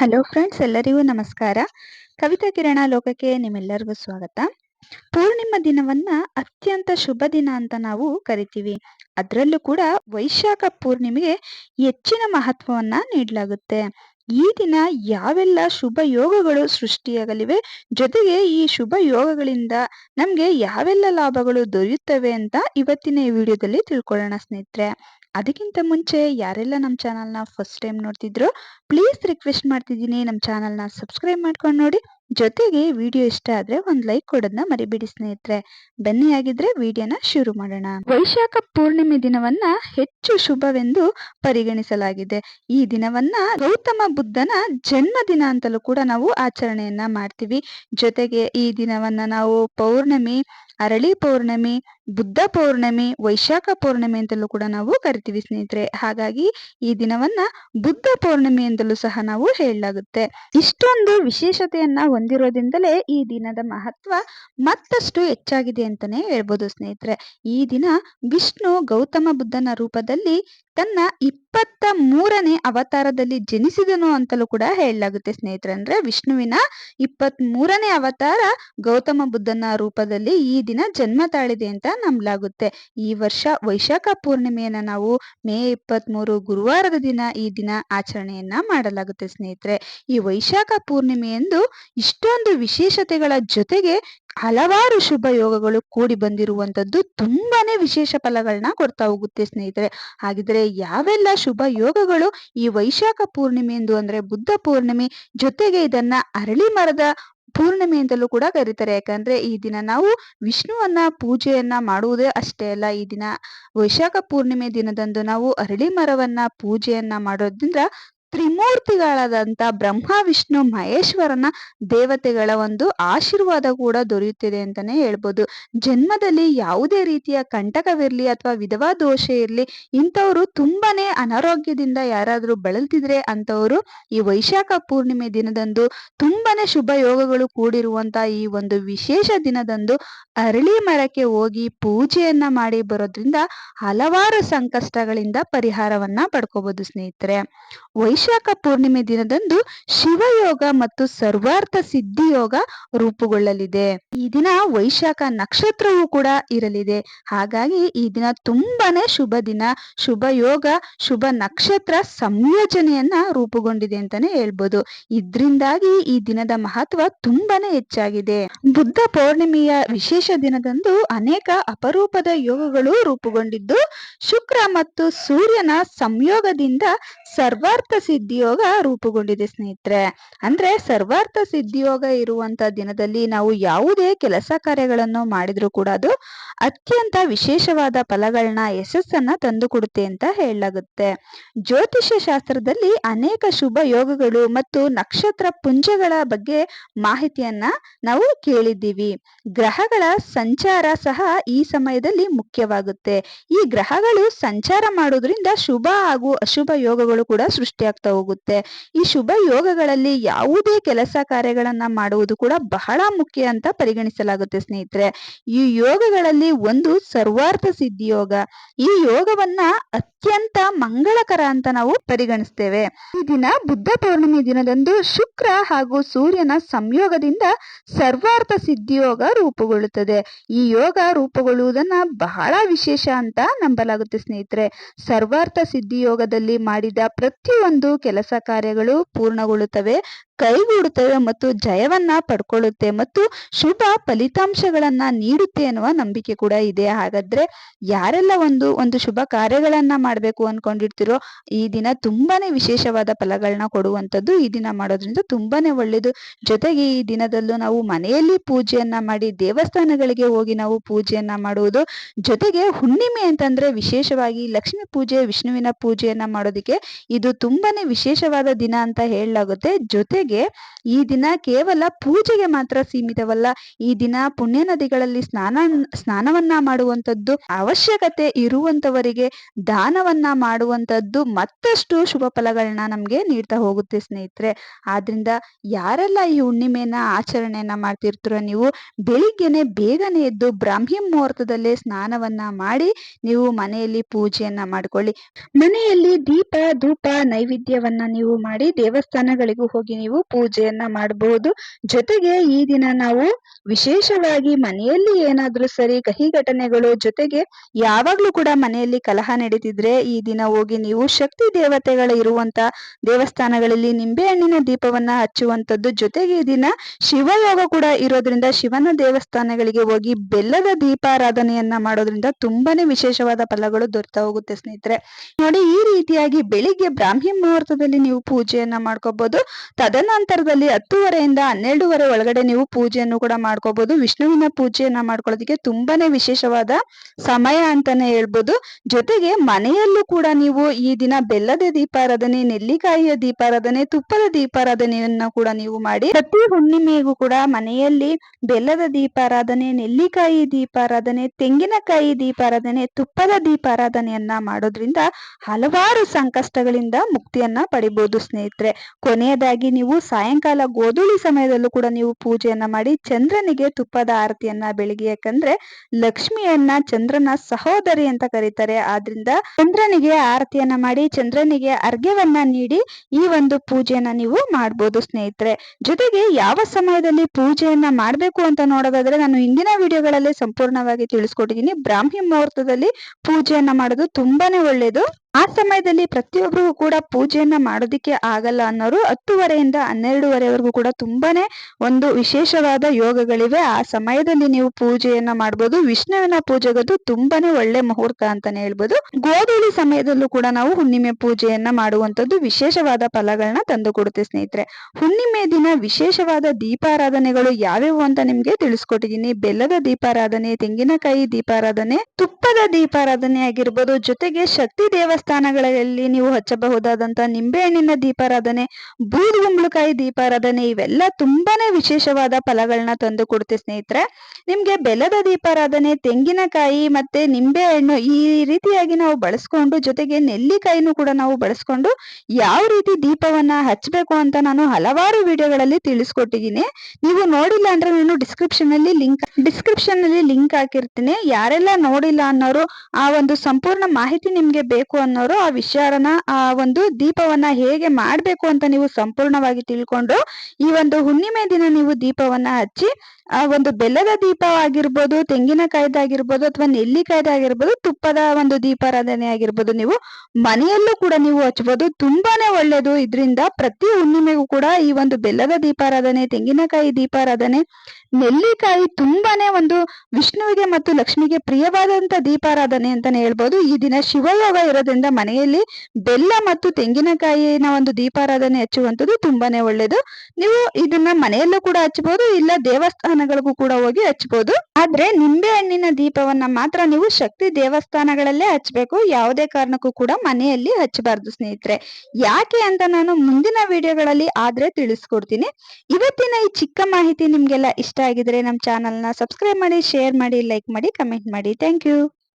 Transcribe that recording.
Hello friends ಎಲ್ಲರಿಗೂ ನಮಸ್ಕಾರ. ಕವಿತಾ ಕಿರಣ ಲೋಕಕ್ಕೆ ನಿಮ್ಮೆಲ್ಲರಿಗೂ ಸ್ವಾಗತ. ಪೂರ್ಣಿಮ ದಿನವನ್ನ ಅತ್ಯಂತ ಶುಭ ದಿನ ಅಂತ ನಾವು ಕರಿತೀವಿ. ಅದರಲ್ಲೂ ಕೂಡ ವೈಶಾಖ ಪೂರ್ಣಿಮೆಗೆ ಹೆಚ್ಚಿನ ಮಹತ್ವವನ್ನ ನೀಡಲಾಗುತ್ತೆ. ಈ ದಿನ ಯಾವೆಲ್ಲ ಶುಭ ಯೋಗಗಳು ಸೃಷ್ಟಿಯಾಗಲಿವೆ, ಜೊತೆಗೆ ಈ ಶುಭ ಯೋಗಗಳಿಂದ ನಮ್ಗೆ ಯಾವೆಲ್ಲ ಲಾಭಗಳು ದೊರೆಯುತ್ತವೆ ಅಂತ ಇವತ್ತಿನ ವಿಡಿಯೋದಲ್ಲಿ ತಿಳ್ಕೊಳ್ಳೋಣ ಸ್ನೇಹಿತರೆ. ಅದಕ್ಕಿಂತ ಮುಂಚೆ ಯಾರೆಲ್ಲ ನಮ್ಮ ಚಾನಲ್ನ ಫಸ್ಟ್ ಟೈಮ್ ನೋಡ್ತಿದ್ರು, ಪ್ಲೀಸ್ ರಿಕ್ವೆಸ್ಟ್ ಮಾಡ್ತಿದ್ದೀನಿ ನಮ್ಮ ಚಾನಲ್ನ ಸಬ್ಸ್ಕ್ರೈಬ್ ಮಾಡ್ಕೊಂಡು ನೋಡಿ. ಜೊತೆಗೆ ವಿಡಿಯೋ ಇಷ್ಟ ಆದ್ರೆ ಒಂದು ಲೈಕ್ ಕೊಡೋದನ್ನ ಮರಿಬಿಡಿ ಸ್ನೇಹಿತರೆ. ಬೆನ್ನಿ ಆಗಿದ್ರೆ ವಿಡಿಯೋನ ಶುರು ಮಾಡೋಣ. ವೈಶಾಖ ಪೂರ್ಣಿಮೆ ದಿನವನ್ನ ಹೆಚ್ಚು ಶುಭವೆಂದು ಪರಿಗಣಿಸಲಾಗಿದೆ. ಈ ದಿನವನ್ನ ಗೌತಮ ಬುದ್ಧನ ಜನ್ಮದಿನ ಅಂತಲೂ ಕೂಡ ನಾವು ಆಚರಣೆಯನ್ನ ಮಾಡ್ತೀವಿ. ಜೊತೆಗೆ ಈ ದಿನವನ್ನ ನಾವು ಪೌರ್ಣಮಿ, ಅರಳಿ ಪೌರ್ಣಮಿ ಬುದ್ಧ ಪೌರ್ಣಮಿ, ವೈಶಾಖ ಪೌರ್ಣಮಿ ಅಂತಲೂ ಕೂಡ ನಾವು ಕರಿತೀವಿ ಸ್ನೇಹಿತರೆ. ಹಾಗಾಗಿ ಈ ದಿನವನ್ನ ಬುದ್ಧ ಪೌರ್ಣಮಿ ಎಂದಲೂ ಸಹ ನಾವು ಹೇಳಲಾಗುತ್ತೆ. ಇಷ್ಟೊಂದು ವಿಶೇಷತೆಯನ್ನ ಹೊಂದಿರೋದ್ರಿಂದಲೇ ಈ ದಿನದ ಮಹತ್ವ ಮತ್ತಷ್ಟು ಹೆಚ್ಚಾಗಿದೆ ಅಂತಾನೆ ಹೇಳ್ಬೋದು ಸ್ನೇಹಿತರೆ. ಈ ದಿನ ವಿಷ್ಣು ಗೌತಮ ಬುದ್ಧನ ರೂಪದಲ್ಲಿ ತನ್ನ ಇಪ್ಪತ್ತ ಮೂರನೇ ಅವತಾರದಲ್ಲಿ ಜನಿಸಿದನು ಅಂತಲೂ ಕೂಡ ಹೇಳಲಾಗುತ್ತೆ ಸ್ನೇಹಿತರೆ. ಅಂದ್ರೆ ವಿಷ್ಣುವಿನ ಇಪ್ಪತ್ತ್ ಮೂರನೇ ಅವತಾರ ಗೌತಮ ಬುದ್ಧನ ರೂಪದಲ್ಲಿ ಈ ದಿನ ಜನ್ಮ ತಾಳಿದೆ ಅಂತ ನಂಬಲಾಗುತ್ತೆ ಈ ವರ್ಷ ವೈಶಾಖ ಪೂರ್ಣಿಮೆಯನ್ನ ನಾವು ಮೇ ಇಪ್ಪತ್ತ್ ಮೂರು ಗುರುವಾರದ ದಿನ ಈ ದಿನ ಆಚರಣೆಯನ್ನ ಮಾಡಲಾಗುತ್ತೆ ಸ್ನೇಹಿತರೆ. ಈ ವೈಶಾಖ ಪೂರ್ಣಿಮೆಯಂದು ಇಷ್ಟೊಂದು ವಿಶೇಷತೆಗಳ ಜೊತೆಗೆ ಹಲವಾರು ಶುಭ ಯೋಗಗಳು ಕೂಡಿ ಬಂದಿರುವಂತದ್ದು ತುಂಬಾನೇ ವಿಶೇಷ ಫಲಗಳನ್ನ ಕೊಡ್ತಾ ಹೋಗುತ್ತೆ ಸ್ನೇಹಿತರೆ. ಹಾಗಿದ್ರೆ ಯಾವೆಲ್ಲ ಶುಭ ಯೋಗಗಳು ಈ ವೈಶಾಖ ಪೂರ್ಣಿಮೆ ಎಂದು ಅಂದ್ರೆ ಬುದ್ಧ ಪೂರ್ಣಿಮೆ ಜೊತೆಗೆ ಇದನ್ನ ಅರಳಿ ಮರದ ಪೂರ್ಣಿಮೆ ಅಂತಲೂ ಕೂಡ ಕರೀತಾರೆ. ಯಾಕಂದ್ರೆ ಈ ದಿನ ನಾವು ವಿಷ್ಣುವನ್ನ ಪೂಜೆಯನ್ನ ಮಾಡುವುದೇ ಅಷ್ಟೇ ಅಲ್ಲ, ಈ ದಿನ ವೈಶಾಖ ಪೂರ್ಣಿಮೆ ದಿನದಂದು ನಾವು ಅರಳಿ ಮರವನ್ನ ಪೂಜೆಯನ್ನ ಮಾಡೋದ್ರಿಂದ ತ್ರಿಮೂರ್ತಿಗಳಾದಂತ ಬ್ರಹ್ಮ, ವಿಷ್ಣು, ಮಹೇಶ್ವರನ ದೇವತೆಗಳ ಒಂದು ಆಶೀರ್ವಾದ ಕೂಡ ದೊರೆಯುತ್ತಿದೆ ಅಂತಾನೆ ಹೇಳ್ಬೋದು. ಜನ್ಮದಲ್ಲಿ ಯಾವುದೇ ರೀತಿಯ ಕಂಟಕವಿರ್ಲಿ ಅಥವಾ ವಿಧವಾ ದೋಷ ಇರ್ಲಿ, ಇಂಥವ್ರು ತುಂಬಾನೇ ಅನಾರೋಗ್ಯದಿಂದ ಯಾರಾದ್ರೂ ಬಳಲ್ತಿದ್ರೆ ಅಂತವರು ಈ ವೈಶಾಖ ಪೂರ್ಣಿಮೆ ದಿನದಂದು ತುಂಬಾನೇ ಶುಭ ಯೋಗಗಳು ಕೂಡಿರುವಂತ ಈ ಒಂದು ವಿಶೇಷ ದಿನದಂದು ಅರಳಿ ಮರಕ್ಕೆ ಹೋಗಿ ಪೂಜೆಯನ್ನ ಮಾಡಿ ಬರೋದ್ರಿಂದ ಹಲವಾರು ಸಂಕಷ್ಟಗಳಿಂದ ಪರಿಹಾರವನ್ನ ಪಡ್ಕೋಬಹುದು ಸ್ನೇಹಿತರೆ. ವೈಶಾಖ ಪೂರ್ಣಿಮೆ ದಿನದಂದು ಶಿವಯೋಗ ಮತ್ತು ಸರ್ವಾರ್ಥ ಸಿದ್ಧಿ ಯೋಗ ರೂಪುಗೊಳ್ಳಲಿದೆ. ಈ ದಿನ ವೈಶಾಖ ನಕ್ಷತ್ರವೂ ಕೂಡ ಇರಲಿದೆ. ಹಾಗಾಗಿ ಈ ದಿನ ತುಂಬಾನೇ ಶುಭ ದಿನ, ಶುಭ ಯೋಗ, ಶುಭ ನಕ್ಷತ್ರ ಸಂಯೋಜನೆಯನ್ನ ರೂಪುಗೊಂಡಿದೆ ಅಂತಾನೆ ಹೇಳ್ಬೋದು. ಇದ್ರಿಂದಾಗಿ ಈ ದಿನದ ಮಹತ್ವ ತುಂಬಾನೇ ಹೆಚ್ಚಾಗಿದೆ. ಬುದ್ಧ ಪೌರ್ಣಿಮೆಯ ವಿಶೇಷ ದಿನದಂದು ಅನೇಕ ಅಪರೂಪದ ಯೋಗಗಳು ರೂಪುಗೊಂಡಿದ್ದು, ಶುಕ್ರ ಮತ್ತು ಸೂರ್ಯನ ಸಂಯೋಗದಿಂದ ಸರ್ವಾರ್ಥ ಸಿದ್ಧಿಯೋಗ ರೂಪುಗೊಂಡಿದೆ ಸ್ನೇಹಿತರೆ. ಅಂದ್ರೆ ಸರ್ವಾರ್ಥ ಸಿದ್ಧಿಯೋಗ ಇರುವಂತ ದಿನದಲ್ಲಿ ನಾವು ಯಾವುದೇ ಕೆಲಸ ಕಾರ್ಯಗಳನ್ನು ಮಾಡಿದ್ರು ಕೂಡ ಅದು ಅತ್ಯಂತ ವಿಶೇಷವಾದ ಫಲಗಳನ್ನ ಯಶಸ್ಸನ್ನ ತಂದುಕೊಡುತ್ತೆ ಅಂತ ಹೇಳಲಾಗುತ್ತೆ. ಜ್ಯೋತಿಷ್ಯ ಶಾಸ್ತ್ರದಲ್ಲಿ ಅನೇಕ ಶುಭ ಯೋಗಗಳು ಮತ್ತು ನಕ್ಷತ್ರ ಪುಂಜಗಳ ಬಗ್ಗೆ ಮಾಹಿತಿಯನ್ನ ನಾವು ಕೇಳಿದ್ದೀವಿ. ಗ್ರಹಗಳ ಸಂಚಾರ ಸಹ ಈ ಸಮಯದಲ್ಲಿ ಮುಖ್ಯವಾಗುತ್ತೆ. ಈ ಗ್ರಹಗಳು ಸಂಚಾರ ಮಾಡೋದ್ರಿಂದ ಶುಭ ಹಾಗೂ ಅಶುಭ ಯೋಗಗಳು ಕೂಡ ಸೃಷ್ಟಿಯಾಗ್ತಾ ಹೋಗುತ್ತೆ. ಈ ಶುಭ ಯೋಗಗಳಲ್ಲಿ ಯಾವುದೇ ಕೆಲಸ ಕಾರ್ಯಗಳನ್ನ ಮಾಡುವುದು ಕೂಡ ಬಹಳ ಮುಖ್ಯ ಅಂತ ಪರಿಗಣಿಸಲಾಗುತ್ತೆ ಸ್ನೇಹಿತರೆ. ಈ ಯೋಗಗಳಲ್ಲಿ ಒಂದು ಸರ್ವಾರ್ಥ ಸಿದ್ಧಿ ಯೋಗ ಈ ಯೋಗವನ್ನ ಅತ್ಯಂತ ಮಂಗಳಕರ ಅಂತ ನಾವು ಪರಿಗಣಿಸ್ತೇವೆ. ಈ ದಿನ ಬುದ್ಧ ಪೌರ್ಣಿಮೆ ದಿನದಂದು ಶುಕ್ರ ಹಾಗೂ ಸೂರ್ಯನ ಸಂಯೋಗದಿಂದ ಸರ್ವಾರ್ಥ ಸಿದ್ಧಿಯೋಗ ರೂಪುಗೊಳ್ಳುತ್ತದೆ. ಈ ಯೋಗ ರೂಪುಗೊಳ್ಳುವುದನ್ನ ಬಹಳ ವಿಶೇಷ ಅಂತ ನಂಬಲಾಗುತ್ತೆ ಸ್ನೇಹಿತರೆ. ಸರ್ವಾರ್ಥ ಸಿದ್ಧಿ ಯೋಗದಲ್ಲಿ ಮಾಡಿದ ಪ್ರತಿಯೊಂದು ಕೆಲಸ ಕಾರ್ಯಗಳು ಪೂರ್ಣಗೊಳ್ಳುತ್ತವೆ. ಕೈಗೂಡುತ್ತವೆ ಮತ್ತು ಜಯವನ್ನ ಪಡ್ಕೊಳ್ಳುತ್ತೆ ಮತ್ತು ಶುಭ ಫಲಿತಾಂಶಗಳನ್ನ ನೀಡುತ್ತೆ ಅನ್ನುವ ನಂಬಿಕೆ ಕೂಡ ಇದೆ. ಹಾಗಾದ್ರೆ ಯಾರೆಲ್ಲ ಒಂದು ಒಂದು ಶುಭ ಕಾರ್ಯಗಳನ್ನ ಮಾಡಬೇಕು ಅನ್ಕೊಂಡಿರ್ತಿರೋ ಈ ದಿನ ತುಂಬಾನೇ ವಿಶೇಷವಾದ ಫಲಗಳನ್ನ ಕೊಡುವಂಥದ್ದು ಈ ದಿನ ಮಾಡೋದ್ರಿಂದ ತುಂಬಾನೇ ಒಳ್ಳೇದು. ಜೊತೆಗೆ ಈ ದಿನದಲ್ಲೂ ನಾವು ಮನೆಯಲ್ಲಿ ಪೂಜೆಯನ್ನ ಮಾಡಿ, ದೇವಸ್ಥಾನಗಳಿಗೆ ಹೋಗಿ ನಾವು ಪೂಜೆಯನ್ನ ಮಾಡುವುದು. ಜೊತೆಗೆ ಹುಣ್ಣಿಮೆ ಅಂತಂದ್ರೆ ವಿಶೇಷವಾಗಿ ಲಕ್ಷ್ಮೀ ಪೂಜೆ, ವಿಷ್ಣುವಿನ ಪೂಜೆಯನ್ನ ಮಾಡೋದಕ್ಕೆ ಇದು ತುಂಬಾನೇ ವಿಶೇಷವಾದ ದಿನ ಅಂತ ಹೇಳಲಾಗುತ್ತೆ. ಜೊತೆಗೆ ಜೊತೆಗೆ ಈ ದಿನ ಕೇವಲ ಪೂಜೆಗೆ ಮಾತ್ರ ಸೀಮಿತವಲ್ಲ, ಈ ದಿನ ಪುಣ್ಯ ನದಿಗಳಲ್ಲಿ ಸ್ನಾನ, ಸ್ನಾನವನ್ನ ಮಾಡುವಂತದ್ದು ಅವಶ್ಯಕತೆ ಇರುವಂತವರಿಗೆ ದಾನವನ್ನ ಮಾಡುವಂತದ್ದು ಮತ್ತಷ್ಟು ಶುಭ ಫಲಗಳನ್ನ ನಮ್ಗೆ ನೀಡ್ತಾ ಹೋಗುತ್ತೆ ಸ್ನೇಹಿತರೆ. ಆದ್ರಿಂದ ಯಾರೆಲ್ಲ ಈ ಹುಣ್ಣಿಮೆನ ಆಚರಣೆಯನ್ನ ಮಾಡ್ತಿರ್ತೀರೋ ನೀವು ಬೆಳಿಗ್ಗೆನೆ ಬೇಗನೆ ಎದ್ದು ಬ್ರಾಹ್ಮಿ ಮುಹೂರ್ತದಲ್ಲೇ ಸ್ನಾನವನ್ನ ಮಾಡಿ ನೀವು ಮನೆಯಲ್ಲಿ ಪೂಜೆಯನ್ನ ಮಾಡ್ಕೊಳ್ಳಿ. ಮನೆಯಲ್ಲಿ ದೀಪ, ಧೂಪ, ನೈವೇದ್ಯವನ್ನ ನೀವು ಮಾಡಿ ದೇವಸ್ಥಾನಗಳಿಗೂ ಹೋಗಿ ನೀವು ಪೂಜೆಯನ್ನ ಮಾಡಬಹುದು ಜೊತೆಗೆ ಈ ದಿನ ನಾವು ವಿಶೇಷವಾಗಿ ಮನೆಯಲ್ಲಿ ಏನಾದ್ರೂ ಸರಿ ಕಹಿ ಘಟನೆಗಳು ಜೊತೆಗೆ ಯಾವಾಗ್ಲೂ ಕೂಡ ಮನೆಯಲ್ಲಿ ಕಲಹ ನಡೀತಿದ್ರೆ ಈ ದಿನ ಹೋಗಿ ನೀವು ಶಕ್ತಿ ದೇವತೆಗಳ ಇರುವಂತ ದೇವಸ್ಥಾನಗಳಲ್ಲಿ ನಿಂಬೆಹಣ್ಣಿನ ದೀಪವನ್ನ ಹಚ್ಚುವಂತದ್ದು ಜೊತೆಗೆ ಈ ದಿನ ಶಿವಯೋಗ ಕೂಡ ಇರೋದ್ರಿಂದ ಶಿವನ ದೇವಸ್ಥಾನಗಳಿಗೆ ಹೋಗಿ ಬೆಲ್ಲದ ದೀಪಾರಾಧನೆಯನ್ನ ಮಾಡೋದ್ರಿಂದ ತುಂಬಾನೇ ವಿಶೇಷವಾದ ಫಲಗಳು ದೊರೆತಾ ಹೋಗುತ್ತೆ ಸ್ನೇಹಿತರೆ. ನೋಡಿ ಈ ರೀತಿಯಾಗಿ ಬೆಳಿಗ್ಗೆ ಬ್ರಾಹ್ಮಿ ಮುಹೂರ್ತದಲ್ಲಿ ನೀವು ಪೂಜೆಯನ್ನ ಮಾಡ್ಕೋಬಹುದು ತದನಂತರದಲ್ಲಿ ಹತ್ತುವರೆಯಿಂದ ಹನ್ನೆರಡುವರೆ ಒಳಗಡೆ ನೀವು ಪೂಜೆಯನ್ನು ಕೂಡ ಮಾಡ್ಕೋಬಹುದು ವಿಷ್ಣುವಿನ ಪೂಜೆಯನ್ನ ಮಾಡ್ಕೊಳ್ಳೋದಕ್ಕೆ ತುಂಬಾನೇ ವಿಶೇಷವಾದ ಸಮಯ ಅಂತಾನೆ ಹೇಳ್ಬೋದು. ಜೊತೆಗೆ ಮನೆಯಲ್ಲೂ ಕೂಡ ನೀವು ಈ ದಿನ ಬೆಲ್ಲದ ದೀಪಾರಾಧನೆ, ನೆಲ್ಲಿಕಾಯಿಯ ದೀಪಾರಾಧನೆ, ತುಪ್ಪದ ದೀಪಾರಾಧನೆಯನ್ನ ಕೂಡ ನೀವು ಮಾಡಿ ಪ್ರತಿ ಹುಣ್ಣಿಮೆಗೂ ಕೂಡ ಮನೆಯಲ್ಲಿ ಬೆಲ್ಲದ ದೀಪಾರಾಧನೆ, ನೆಲ್ಲಿಕಾಯಿ ದೀಪಾರಾಧನೆ, ತೆಂಗಿನಕಾಯಿ ದೀಪಾರಾಧನೆ, ತುಪ್ಪದ ದೀಪಾರಾಧನೆಯನ್ನ ಮಾಡೋದ್ರಿಂದ ಹಲವಾರು ಸಂಕಷ್ಟಗಳಿಂದ ಮುಕ್ತಿಯನ್ನ ಪಡಿಬಹುದು ಸ್ನೇಹಿತರೆ. ಕೊನೆಯದಾಗಿ ನೀವು ಸಾಯಂಕಾಲ ಗೋಧೂಳಿ ಸಮಯದಲ್ಲೂ ಕೂಡ ನೀವು ಪೂಜೆಯನ್ನ ಮಾಡಿ ಚಂದ್ರನಿಗೆ ತುಪ್ಪದ ಆರತಿಯನ್ನ ಬೆಳಿಗ್ಗೆ, ಯಾಕಂದ್ರೆ ಲಕ್ಷ್ಮಿಯನ್ನ ಚಂದ್ರನ ಸಹೋದರಿ ಅಂತ ಕರೀತಾರೆ. ಆದ್ರಿಂದ ಚಂದ್ರನಿಗೆ ಆರತಿಯನ್ನ ಮಾಡಿ ಚಂದ್ರನಿಗೆ ಅರ್ಘ್ಯವನ್ನ ನೀಡಿ ಈ ಒಂದು ಪೂಜೆಯನ್ನ ನೀವು ಮಾಡ್ಬೋದು ಸ್ನೇಹಿತರೆ. ಜೊತೆಗೆ ಯಾವ ಸಮಯದಲ್ಲಿ ಪೂಜೆಯನ್ನ ಮಾಡ್ಬೇಕು ಅಂತ ನೋಡೋದಾದ್ರೆ ನಾನು ಹಿಂದಿನ ವಿಡಿಯೋಗಳಲ್ಲಿ ಸಂಪೂರ್ಣವಾಗಿ ತಿಳಿಸ್ಕೊಟ್ಟಿದ್ದೀನಿ. ಬ್ರಾಹ್ಮಿ ಮುಹೂರ್ತದಲ್ಲಿ ಪೂಜೆಯನ್ನ ಮಾಡೋದು ತುಂಬಾನೇ ಒಳ್ಳೇದು. ಆ ಸಮಯದಲ್ಲಿ ಪ್ರತಿಯೊಬ್ಬರಿಗೂ ಕೂಡ ಪೂಜೆಯನ್ನ ಮಾಡೋದಿಕ್ಕೆ ಆಗಲ್ಲ ಅನ್ನೋರು ಹತ್ತುವರೆಯಿಂದ ಹನ್ನೆರಡುವರೆವರೆಗೂ ಕೂಡ ತುಂಬಾನೇ ಒಂದು ವಿಶೇಷವಾದ ಯೋಗಗಳಿವೆ. ಆ ಸಮಯದಲ್ಲಿ ನೀವು ಪೂಜೆಯನ್ನ ಮಾಡ್ಬೋದು. ವಿಷ್ಣುವಿನ ಪೂಜೆಗದು ತುಂಬಾನೇ ಒಳ್ಳೆ ಮುಹೂರ್ತ ಅಂತಾನೆ ಹೇಳ್ಬೋದು. ಗೋಧೂಳಿ ಸಮಯದಲ್ಲೂ ಕೂಡ ನಾವು ಹುಣ್ಣಿಮೆ ಪೂಜೆಯನ್ನ ಮಾಡುವಂತದ್ದು ವಿಶೇಷವಾದ ಫಲಗಳನ್ನ ತಂದು ಕೊಡುತ್ತೆ ಸ್ನೇಹಿತರೆ. ಹುಣ್ಣಿಮೆ ದಿನ ವಿಶೇಷವಾದ ದೀಪಾರಾಧನೆಗಳು ಯಾವ್ಯಾವು ಅಂತ ನಿಮ್ಗೆ ತಿಳಿಸ್ಕೊಟ್ಟಿದ್ದೀನಿ. ಬೆಲ್ಲದ ದೀಪಾರಾಧನೆ, ತೆಂಗಿನಕಾಯಿ ದೀಪಾರಾಧನೆ, ತುಪ್ಪದ ದೀಪಾರಾಧನೆ ಆಗಿರ್ಬೋದು, ಜೊತೆಗೆ ಶಕ್ತಿ ದೇವಸ್ಥಾನಗಳಲ್ಲಿ ನೀವು ಹಚ್ಚಬಹುದಾದಂತ ನಿಂಬೆಹಣ್ಣಿನ ದೀಪಾರಾಧನೆ ಬೂದುಗುಂಬಳಕಾಯಿ ದೀಪಾರಾಧನೆ, ಇವೆಲ್ಲ ತುಂಬಾನೇ ವಿಶೇಷವಾದ ಫಲಗಳನ್ನ ತಂದು ಕೊಡುತ್ತೆ ಸ್ನೇಹಿತರೆ. ನಿಮ್ಗೆ ಬೆಲ್ಲದ ದೀಪಾರಾಧನೆ, ತೆಂಗಿನಕಾಯಿ ಮತ್ತೆ ನಿಂಬೆಹಣ್ಣು ಈ ರೀತಿಯಾಗಿ ನಾವು ಬಳಸ್ಕೊಂಡು ಜೊತೆಗೆ ನೆಲ್ಲಿಕಾಯಿನೂ ಕೂಡ ನಾವು ಬಳಸ್ಕೊಂಡು ಯಾವ ರೀತಿ ದೀಪವನ್ನ ಹಚ್ಚಬೇಕು ಅಂತ ನಾನು ಹಲವಾರು ವಿಡಿಯೋಗಳಲ್ಲಿ ತಿಳಿಸ್ಕೊಟ್ಟಿದ್ದೀನಿ. ನೀವು ನೋಡಿಲ್ಲ ಅಂದ್ರೆ ನಾನು ಡಿಸ್ಕ್ರಿಪ್ಷನ್ ಅಲ್ಲಿ ಲಿಂಕ್ ಡಿಸ್ಕ್ರಿಪ್ಷನ್ ಅಲ್ಲಿ ಲಿಂಕ್ ಹಾಕಿರ್ತೀನಿ. ಯಾರೆಲ್ಲ ನೋಡಿಲ್ಲ ಅನ್ನೋರು ಆ ಒಂದು ಸಂಪೂರ್ಣ ಮಾಹಿತಿ ನಿಮ್ಗೆ ಬೇಕು ಅನ್ನೋರು ಆ ವಿಚಾರನ ಆ ಒಂದು ದೀಪವನ್ನ ಹೇಗೆ ಮಾಡ್ಬೇಕು ಅಂತ ನೀವು ಸಂಪೂರ್ಣವಾಗಿ ತಿಳ್ಕೊಂಡು ಈ ಒಂದು ಹುಣ್ಣಿಮೆ ದಿನ ನೀವು ದೀಪವನ್ನ ಹಚ್ಚಿ ಆ ಒಂದು ಬೆಲ್ಲದ ದೀಪ ಆಗಿರ್ಬೋದು ತೆಂಗಿನಕಾಯ್ದಾಗಿರ್ಬೋದು ಅಥವಾ ನೆಲ್ಲಿಕಾಯ್ದಾಗಿರ್ಬೋದು ತುಪ್ಪದ ಒಂದು ದೀಪಾರಾಧನೆ ಆಗಿರ್ಬೋದು, ನೀವು ಮನೆಯಲ್ಲೂ ಕೂಡ ನೀವು ಹಚ್ಬೋದು. ತುಂಬಾನೇ ಒಳ್ಳೇದು. ಇದರಿಂದ ಪ್ರತಿ ಹುಣ್ಣಿಮೆಗೂ ಕೂಡ ಈ ಒಂದು ಬೆಲ್ಲದ ದೀಪಾರಾಧನೆ, ತೆಂಗಿನಕಾಯಿ ದೀಪಾರಾಧನೆ, ನೆಲ್ಲಿಕಾಯಿ ತುಂಬಾನೇ ಒಂದು ವಿಷ್ಣುವಿಗೆ ಮತ್ತು ಲಕ್ಷ್ಮಿಗೆ ಪ್ರಿಯವಾದಂತ ದೀಪಾರಾಧನೆ ಅಂತಾನೆ ಹೇಳ್ಬೋದು. ಈ ದಿನ ಶಿವಯೋಗ ಇರೋದ್ರಿಂದ ಮನೆಯಲ್ಲಿ ಬೆಲ್ಲ ಮತ್ತು ತೆಂಗಿನಕಾಯಿನ ಒಂದು ದೀಪಾರಾಧನೆ ಹಚ್ಚುವಂಥದ್ದು ತುಂಬಾನೇ ಒಳ್ಳೇದು. ನೀವು ಇದನ್ನ ಮನೆಯಲ್ಲೂ ಕೂಡ ಹಚ್ಚಬಹುದು ಇಲ್ಲ ದೇವಸ್ಥಾನಗಳಿಗೂ ಕೂಡ ಹೋಗಿ ಹಚ್ಬಹುದು ಆದ್ರೆ ನಿಂಬೆ ಹಣ್ಣಿನ ದೀಪವನ್ನ ಮಾತ್ರ ನೀವು ಶಕ್ತಿ ದೇವಸ್ಥಾನಗಳಲ್ಲೇ ಹಚ್ಬೇಕು. ಯಾವುದೇ ಕಾರಣಕ್ಕೂ ಕೂಡ ಮನೆಯಲ್ಲಿ ಹಚ್ಚಬಾರ್ದು ಸ್ನೇಹಿತರೆ. ಯಾಕೆ ಅಂತ ನಾನು ಮುಂದಿನ ವಿಡಿಯೋಗಳಲ್ಲಿ ಆದ್ರೆ ತಿಳಿಸ್ಕೊಡ್ತೀನಿ. ಇವತ್ತಿನ ಈ ಚಿಕ್ಕ ಮಾಹಿತಿ ನಿಮ್ಗೆಲ್ಲ ಇಷ್ಟ ಆಗಿದ್ರೆ ನಮ್ಮ ಚಾನಲ್ನ ಸಬ್ಸ್ಕ್ರೈಬ್ ಮಾಡಿ, ಶೇರ್ ಮಾಡಿ, ಲೈಕ್ ಮಾಡಿ, ಕಮೆಂಟ್ ಮಾಡಿ. Thank you.